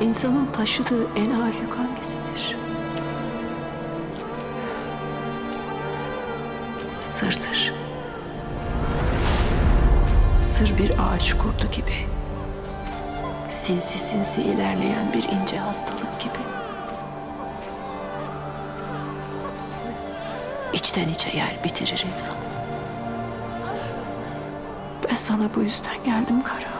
İnsanın taşıdığı en ağır yük hangisidir? Sırdır. Sır bir ağaç kurdu gibi. Sinsi sinsi ilerleyen bir ince hastalık gibi. İçten içe yer bitirir insanı. Ben sana bu yüzden geldim Kara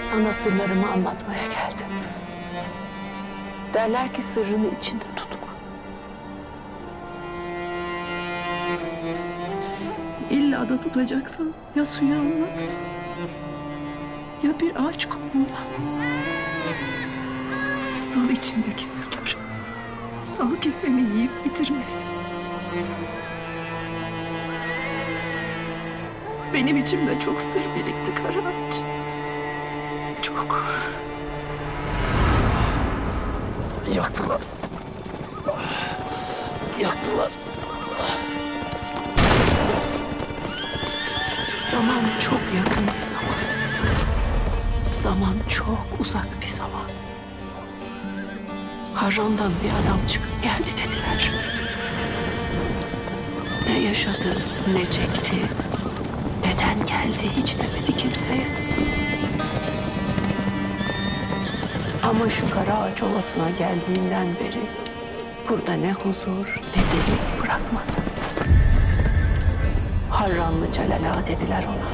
Sana sırlarımı anlatmaya geldim. Derler ki sırrını içinde tutma. İlla da tutacaksan ya suyu anlat ya bir ağaç konuğuna. Sal içindeki sırları. Sal ki seni yiyip bitirmesin. Benim içimde çok sır birikti Karaağaç. Çok. Yaktılar. Yaktılar. Zaman çok yakın bir zaman. Zaman çok uzak bir zaman. Harran'dan bir adam çıkıp geldi dediler. Ne yaşadı, ne çekti, neden geldi hiç demedi kimseye. Ama şu kara ağaç ovasına geldiğinden beri burada ne huzur ne delik bırakmadı. Harranlı Celal Ağa dediler ona.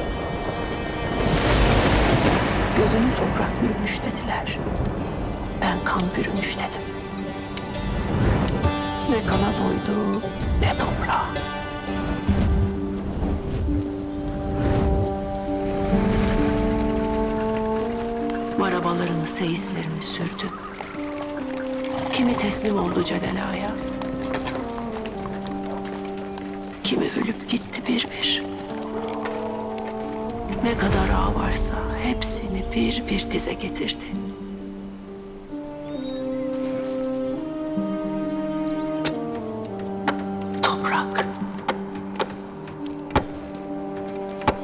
Gözünü toprak bürümüş dediler. Ben kan bürümüş dedim. Ne kana doydu ne toprağa. Marabalarını, seyislerini sürdü. Kimi teslim oldu Celal Ağa'ya. Kimi ölüp gitti bir bir. Ne kadar ağ varsa hepsini bir bir dize getirdi. Toprak.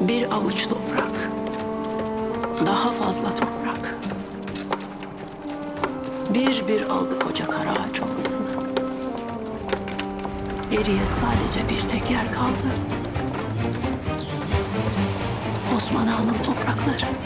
Bir avuç toprak. Daha fazla toprak. Bir bir aldı koca kara ağaç ovasını. Geriye sadece bir tek yer kaldı. Osman Ağa'nın toprakları.